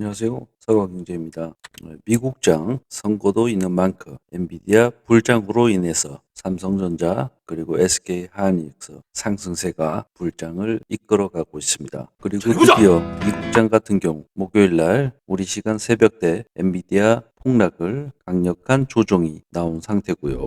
안녕하세요. 서강경제입니다. 미국장 선거도 있는 만큼 엔비디아 불장으로 인해서 삼성전자 그리고 SK 하이닉스 상승세가 불장을 이끌어가고 있습니다. 그리고 드디어 미국장 같은 경우 목요일 날 우리 시간 새벽때 엔비디아 폭락을 강력한 조정이 나온 상태고요.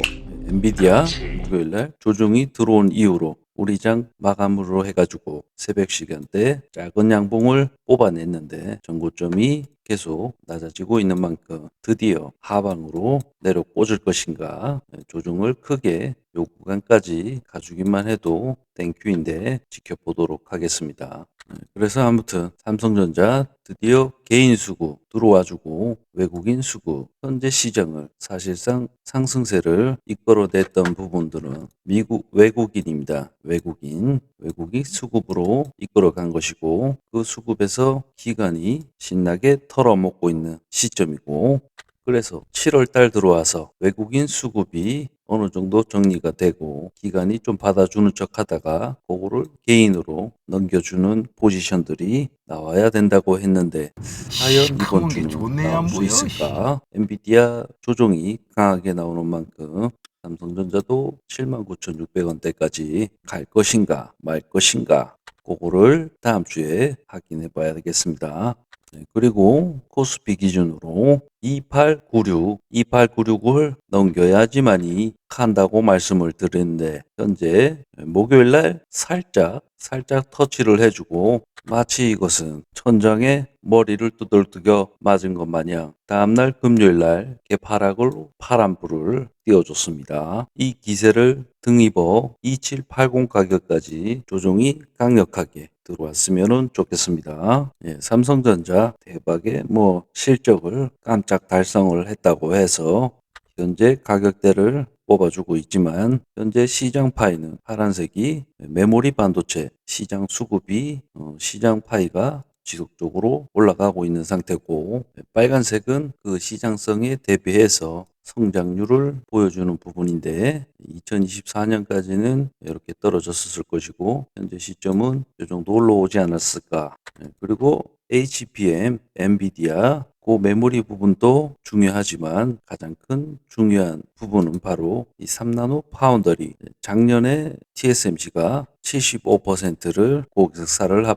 엔비디아 목요일 날 조정이 들어온 이후로 우리 장 마감으로 해가지고 새벽 시간대 작은 양봉을 뽑아냈는데 전고점이 계속 낮아지고 있는 만큼 드디어 하방으로 내려 꽂을 것인가 조정을 크게 요 구간까지 가주기만 해도 땡큐인데 지켜보도록 하겠습니다. 네, 그래서 아무튼 삼성전자 드디어 개인 수구 들어와주고 외국인 수구 현재 시장을 사실상 상승세를 이끌어냈던 부분들은 미국 외국인입니다. 외국인 외국인 수급으로 이끌어간 것이고 그 수급에서 기관이 신나게 털어먹고 있는 시점이고 그래서 7월 달 들어와서 외국인 수급이 어느 정도 정리가 되고 기관이 좀 받아주는 척 하다가 그거를 개인으로 넘겨주는 포지션들이 나와야 된다고 했는데 과연 이번 주는 나올 수 있을까? 엔비디아 조종이 강하게 나오는 만큼 삼성전자도 79,600원대까지 갈 것인가 말 것인가 그거를 다음 주에 확인해 봐야 되겠습니다. 네, 그리고 코스피 기준으로 2896, 2896을 넘겨야지만이 한다고 말씀을 드렸는데 현재 목요일 날 살짝 살짝 터치를 해주고 마치 이것은 천장에 머리를 두들겨 맞은 것 마냥 다음날 금요일 날 개파락으로 파란불을 띄워줬습니다. 이 기세를 등입어 2780 가격까지 조정이 강력하게 들어왔으면 좋겠습니다. 예, 삼성전자 대박의 뭐 실적을 깜짝 달성을 했다고 해서 현재 가격대를 뽑아주고 있지만 현재 시장 파이는 파란색이 메모리 반도체 시장 수급이 어, 시장 파이가 지속적으로 올라가고 있는 상태고 빨간색은 그 시장성에 대비해서 성장률을 보여주는 부분인데 2024년까지는 이렇게 떨어졌을 것이고 현재 시점은 이 정도 올라오지 않았을까. 네, 그리고 HBM, 엔비디아 그 메모리 부분도 중요하지만 가장 큰 중요한 부분은 바로 이 3나노 파운더리. 작년에 TSMC가 75%를 고객사를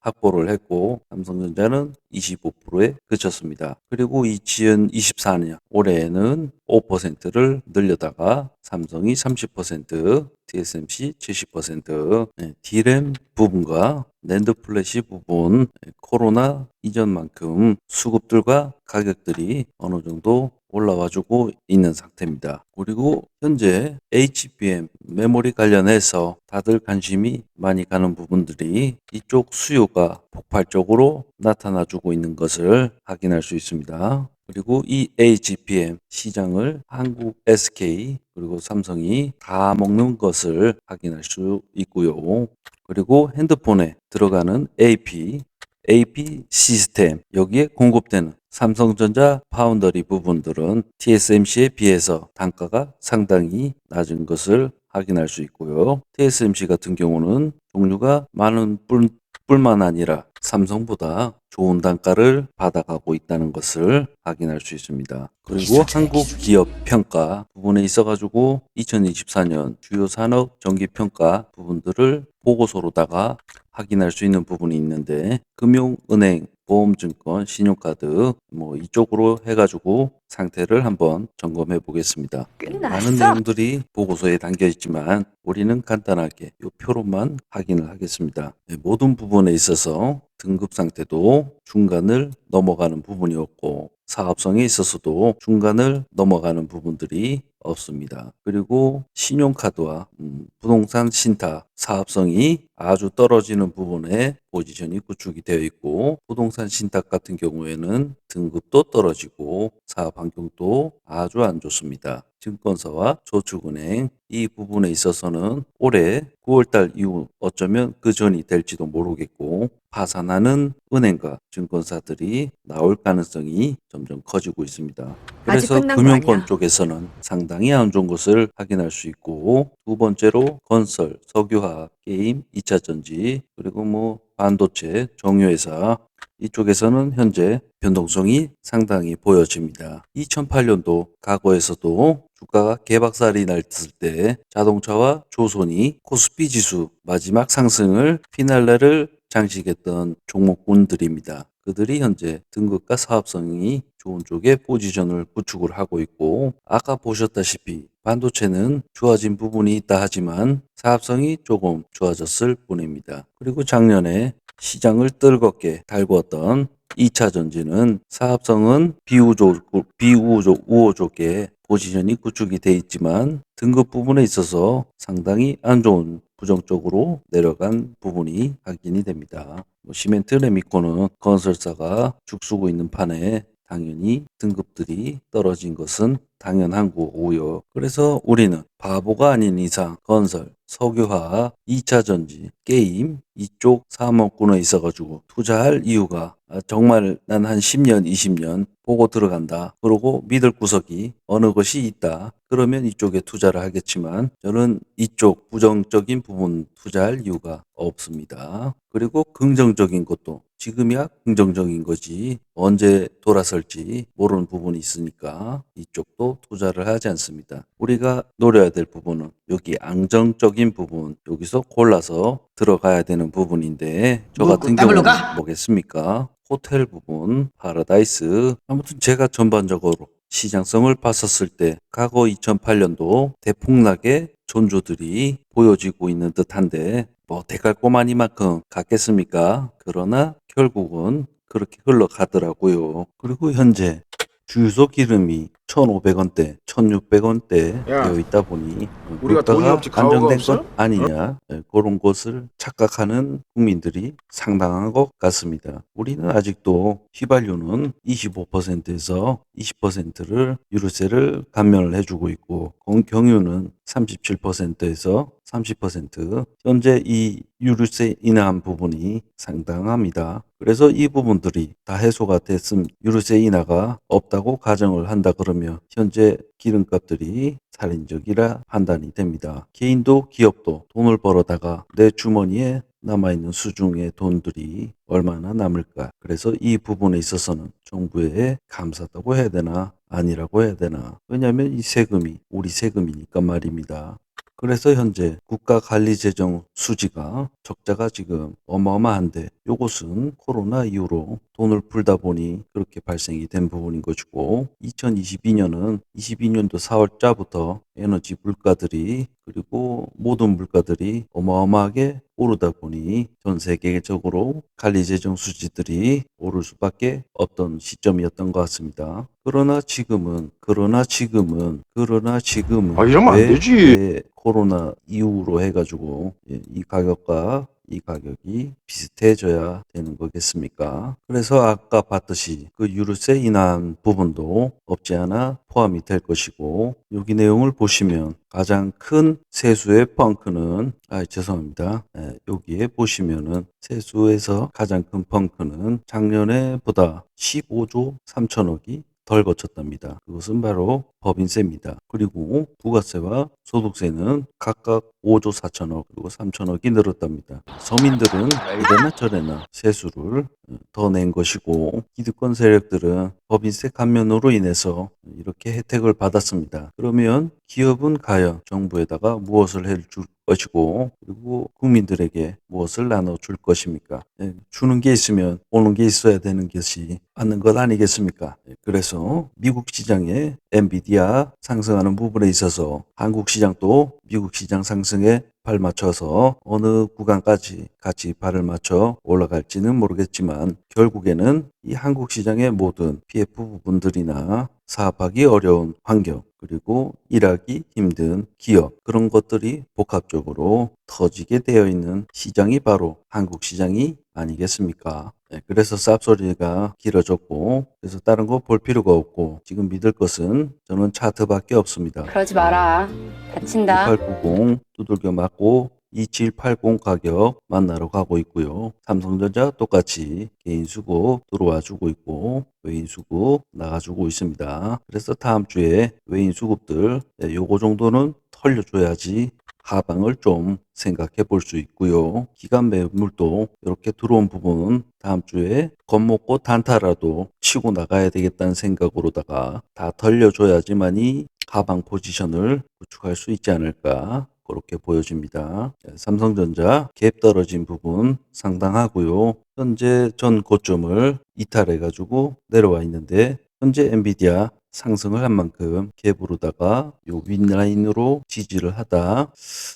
확보를 했고 삼성전자는 25%에 그쳤습니다. 그리고 2024년 올해에는 5%를 늘려다가 삼성이 30%, TSMC 70%, 네, D램 부분과 랜드 플래시 부분 코로나 이전만큼 수급들과 가격들이 어느 정도 올라와주고 있는 상태입니다. 그리고 현재 HBM 메모리 관련해서 다들 관심이 많이 가는 부분들이 이쪽 수요가 폭발적으로 나타나주고 있는 것을 확인할 수 있습니다. 그리고 이 HBM 시장을 한국 SK 그리고 삼성이 다 먹는 것을 확인할 수 있고요. 그리고 핸드폰에 들어가는 AP, AP 시스템 여기에 공급되는 삼성전자 파운더리 부분들은 TSMC에 비해서 단가가 상당히 낮은 것을 확인할 수 있고요. TSMC 같은 경우는 종류가 많은 뿐, 뿐만 아니라 삼성보다 좋은 단가를 받아가고 있다는 것을 확인할 수 있습니다. 그리고 한국 기업 평가 부분에 있어가지고 2024년 주요 산업 정기 평가 부분들을 보고서로다가 확인할 수 있는 부분이 있는데 금융은행 보험증권, 신용카드 뭐 이쪽으로 해가지고 상태를 한번 점검해 보겠습니다. 많은 내용들이 보고서에 담겨 있지만 우리는 간단하게 이 표로만 확인을 하겠습니다. 네, 모든 부분에 있어서 등급 상태도 중간을 넘어가는 부분이었고 사업성에 있어서도 중간을 넘어가는 부분들이 없습니다. 그리고 신용카드와 음, 부동산 신탁 사업성이 아주 떨어지는 부분에 포지션이 구축이 되어 있고 부동산 신탁 같은 경우에는 등급도 떨어지고 사업 환경도 아주 안 좋습니다. 증권사와 저축은행 이 부분에 있어서는 올해 9월달 이후 어쩌면 그 전이 될지도 모르겠고 파산하는 은행과 증권사들이 나올 가능성이 점점 커지고 있습니다. 그래서 금융권 쪽에서는 상당히 안 좋은 것을 확인할 수 있고 두 번째로 건설, 석유화학, 게임, 2차 전지 그리고 뭐 반도체, 정유회사 이쪽에서는 현재 변동성이 상당히 보여집니다. 2008년도 과거에서도 주가가 개박살이 났을 때 자동차와 조선이 코스피 지수 마지막 상승을 피날레를 장식했던 종목군들입니다. 그들이 현재 등급과 사업성이 좋은 쪽에 포지션을 구축을 하고 있고 아까 보셨다시피 반도체는 좋아진 부분이 있다 하지만 사업성이 조금 좋아졌을 뿐입니다. 그리고 작년에 시장을 뜨겁게 달구었던 2차 전지는 사업성은 비우조, 비우조, 우호조게 포지션이 구축이 돼 있지만 등급 부분에 있어서 상당히 안 좋은 부정적으로 내려간 부분이 확인이 됩니다. 뭐 시멘트 레미코는 건설사가 죽쓰고 있는 판에 당연히 등급들이 떨어진 것은 당연한 거고요. 그래서 우리는 바보가 아닌 이상 건설, 석유화학, 2차 전지, 게임 이쪽 사업군에 있어가지고 투자할 이유가 아, 정말 난 한 10년, 20년 보고 들어간다. 그러고 믿을 구석이 어느 것이 있다. 그러면 이쪽에 투자를 하겠지만 저는 이쪽 부정적인 부분 투자할 이유가 없습니다. 그리고 긍정적인 것도 지금이야 긍정적인 거지 언제 돌아설지 모르는 부분이 있으니까 이쪽도 투자를 하지 않습니다. 우리가 노려야 될 부분은 여기 안정적인 부분 여기서 골라서 들어가야 되는 부분인데 저 뭐, 같은 경우는 가? 뭐겠습니까? 호텔 부분, 파라다이스 아무튼 제가 전반적으로 시장성을 봤었을 때 과거 2008년도 대폭락의 존조들이 보여지고 있는 듯한데 뭐 대갈 꼬마니만큼 같겠습니까? 그러나 결국은 그렇게 흘러가더라고요. 그리고 현재 주유소 기름이 1,500원대, 1,600원대 야, 되어 있다 보니 우리가 돈이 물가가 없지 가오가 안정된 없어? 것 아니냐 예, 그런 것을 착각하는 국민들이 상당한 것 같습니다. 우리는 아직도 휘발유는 25%에서 20%를 유류세를 감면을 해주고 있고 공- 경유는 37%에서 30% 현재 이 유류세 인하한 부분이 상당합니다. 그래서 이 부분들이 다 해소가 됐음 유류세 인하가 없다고 가정을 한다 그러면 현재 기름값들이 살인적이라 판단이 됩니다. 개인도 기업도 돈을 벌어다가 내 주머니에 남아있는 수중의 돈들이 얼마나 남을까. 그래서 이 부분에 있어서는 정부에 감사하다고 해야 되나 아니라고 해야 되나. 왜냐하면 이 세금이 우리 세금이니까 말입니다. 그래서 현재 국가 관리 재정 수지가 적자가 지금 어마어마한데 요것은 코로나 이후로 돈을 풀다 보니 그렇게 발생이 된 부분인 것이고 2022년은 22년도 4월자부터 에너지 물가들이 그리고 모든 물가들이 어마어마하게 오르다 보니 전 세계적으로 관리 재정 수지들이 오를 수밖에 없던 시점이었던 것 같습니다. 그러나 지금은 그러나 지금은 그러나 지금은 아, 이러면 안 왜- 되지. 왜 코로나 이후로 해가지고 예, 이 가격과 이 가격이 비슷해져야 되는 거겠습니까? 그래서 아까 봤듯이 그 유류세 인하한 부분도 없지 않아 포함이 될 것이고 여기 내용을 보시면 가장 큰 세수의 펑크는 아 죄송합니다. 예, 여기에 보시면은 세수에서 가장 큰 펑크는 작년에 보다 15조 3천억이 덜 거쳤답니다. 그것은 바로 법인세입니다. 그리고 부가세와 소득세는 각각 5조 4천억 그리고 3천억이 늘었답니다. 서민들은 이래나 저래나 세수를 더 낸 것이고 기득권 세력들은 법인세 감면으로 인해서 이렇게 혜택을 받았습니다. 그러면 기업은 과연 정부에다가 무엇을 해줄 것이고 그리고 국민들에게 무엇을 나눠줄 것입니까? 예, 주는 게 있으면 오는 게 있어야 되는 것이 맞는 것 아니겠습니까? 예, 그래서 미국 시장의 엔비디아 상승하는 부분에 있어서 한국 시장도 미국 시장 상승에 발 맞춰서 어느 구간까지 같이 발을 맞춰 올라갈지는 모르겠지만 결국에는 이 한국 시장의 모든 PF 부분들이나 사업하기 어려운 환경 그리고 일하기 힘든 기업 그런 것들이 복합적으로 터지게 되어 있는 시장이 바로 한국 시장이 아니겠습니까? 네, 그래서 쌉소리가 길어졌고 그래서 다른 거 볼 필요가 없고 지금 믿을 것은 저는 차트밖에 없습니다. 그러지 마라. 다친다. 2890 두들겨 맞고 2780 가격 만나러 가고 있고요. 삼성전자 똑같이 개인 수급 들어와 주고 있고 외인 수급 나가 주고 있습니다. 그래서 다음 주에 외인 수급들 네, 요거 정도는 털려줘야지 하방을 좀 생각해 볼 수 있고요. 기간 매물도 이렇게 들어온 부분 다음 주에 겁먹고 단타라도 치고 나가야 되겠다는 생각으로다가 다 털려줘야지만이 하방 포지션을 구축할 수 있지 않을까 그렇게 보여집니다. 삼성전자 갭 떨어진 부분 상당하고요. 현재 전 고점을 이탈해 가지고 내려와 있는데 현재 엔비디아 상승을 한 만큼 갭으로다가 요 윗라인으로 지지를 하다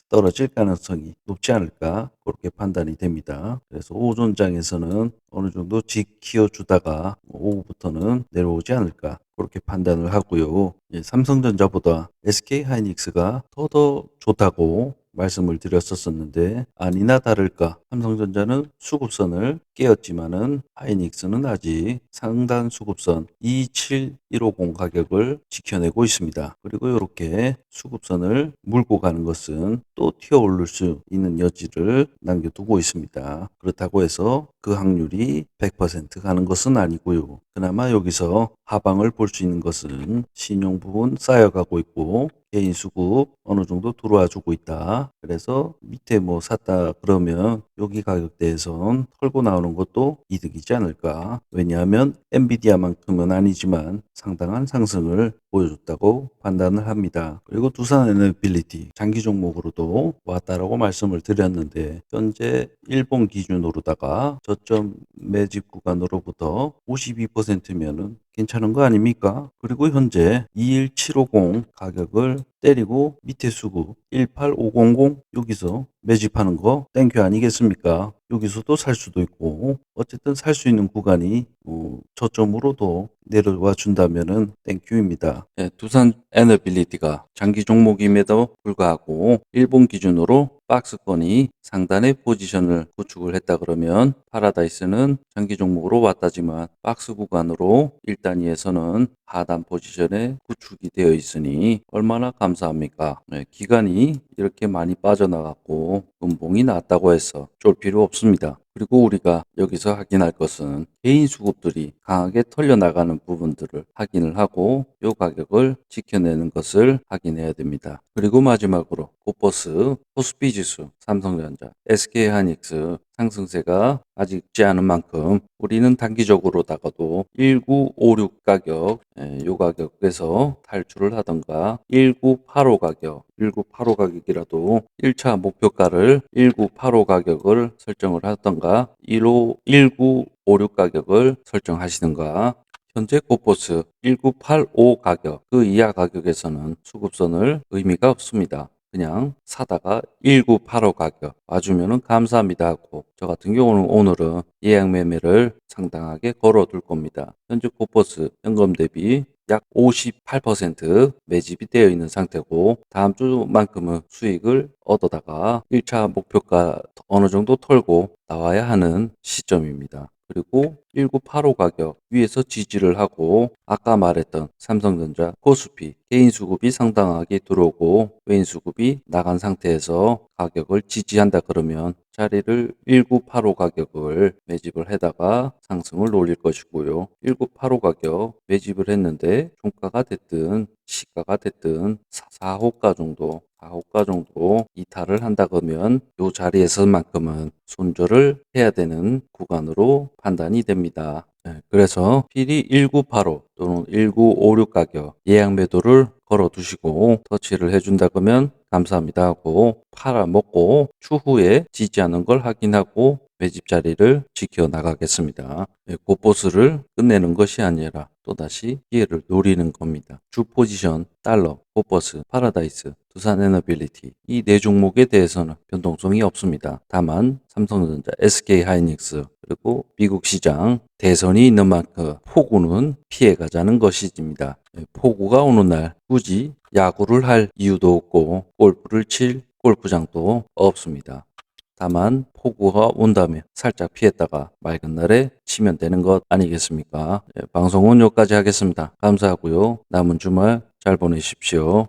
떨어질 가능성이 높지 않을까 그렇게 판단이 됩니다. 그래서 오전장에서는 어느 정도 지키어 주다가 오후부터는 내려오지 않을까 그렇게 판단을 하고요. 예, 삼성전자보다 SK 하이닉스가 더 더 좋다고 말씀을 드렸었었는데 아니나 다를까 삼성전자는 수급선을 깨었지만은 하이닉스는 아직 상단 수급선 27150 가격을 지켜내고 있습니다. 그리고 이렇게 수급선을 물고 가는 것은 또 튀어 오를 수 있는 여지를 남겨두고 있습니다. 그렇다고 해서 그 확률이 100% 가는 것은 아니고요. 그나마 여기서 하방을 볼 수 있는 것은 신용 부분 쌓여가고 있고 개인 수급 어느 정도 들어와 주고 있다. 그래서 밑에 뭐 샀다 그러면 여기 가격대에선 털고 나오는 것도 이득이지 않을까. 왜냐하면 엔비디아만큼은 아니지만 상당한 상승을 보여줬다고 판단을 합니다. 그리고 두산 에너빌리티 장기 종목으로도 왔다라고 말씀을 드렸는데 현재 일본 기준으로다가 저점 매집 구간으로부터 52%면은 괜찮은 거 아닙니까? 그리고 현재 21750 가격을 때리고 밑에 수급 18500 여기서 매집하는 거 땡큐 아니겠습니까? 여기서도 살 수도 있고 어쨌든 살 수 있는 구간이 어, 저점으로도 내려와 준다면은 땡큐입니다. 예, 두산 에너빌리티가 장기 종목임에도 불구하고 일본 기준으로 박스권이 상단의 포지션을 구축을 했다 그러면 파라다이스는 장기 종목으로 왔다지만 박스 구간으로 1단위에서는 하단 포지션에 구축이 되어 있으니 얼마나 감사합니까? 네, 기간이 이렇게 많이 빠져나갔고 음봉이 났다고 해서 쫄 필요 없습니다. 그리고 우리가 여기서 확인할 것은 개인 수급들이 강하게 털려나가는 부분들을 확인을 하고 이 가격을 지켜내는 것을 확인해야 됩니다. 그리고 마지막으로 코퍼스, 코스피 지수, 삼성전자, SK 하이닉스 상승세가 아직 있지 않은 만큼 우리는 단기적으로다가도 1956 가격, 예, 요 가격에서 탈출을 하던가 1985 가격, 1985 가격이라도 1차 목표가를 1985 가격을 설정을 하던가 15, 1956 가격을 설정하시든가 현재 코포스 1985 가격 그 이하 가격에서는 수급선을 의미가 없습니다. 그냥 사다가 1985 가격 와주면은 감사합니다 하고 저 같은 경우는 오늘은 예약 매매를 상당하게 걸어둘 겁니다. 현재 코퍼스 현금 대비 약 58% 매집이 되어 있는 상태고 다음 주만큼은 수익을 얻어다가 1차 목표가 어느 정도 털고 나와야 하는 시점입니다. 그리고 1985 가격 위에서 지지를 하고 아까 말했던 삼성전자, 코스피 개인 수급이 상당하게 들어오고 외인 수급이 나간 상태에서 가격을 지지한다 그러면 자리를 1985 가격을 매집을 해다가 상승을 올릴 것이고요. 1985 가격 매집을 했는데 종가가 됐든 시가가 됐든 4호가 정도 4호가 정도 이탈을 한다 그러면 이 자리에서만큼은 손절을 해야 되는 구간으로 판단이 됩니다. 네, 그래서 필히 1985 또는 1956 가격 예약 매도를 걸어 두시고 터치를 해준다 그러면 감사합니다 하고 팔아먹고 추후에 지지하는 걸 확인하고 매집 자리를 지켜 나가겠습니다. 네, 고보스를 끝내는 것이 아니라 또다시 기회를 노리는 겁니다. 주 포지션, 달러, 고버스, 파라다이스, 두산 에너빌리티 이 네 종목에 대해서는 변동성이 없습니다. 다만 삼성전자, SK 하이닉스 그리고 미국 시장 대선이 있는 만큼 폭우는 피해가자는 것입니다. 네, 폭우가 오는 날 굳이 야구를 할 이유도 없고 골프를 칠 골프장도 없습니다. 다만 폭우가 온다면 살짝 피했다가 맑은 날에 치면 되는 것 아니겠습니까? 네, 방송은 여기까지 하겠습니다. 감사하고요. 남은 주말 잘 보내십시오.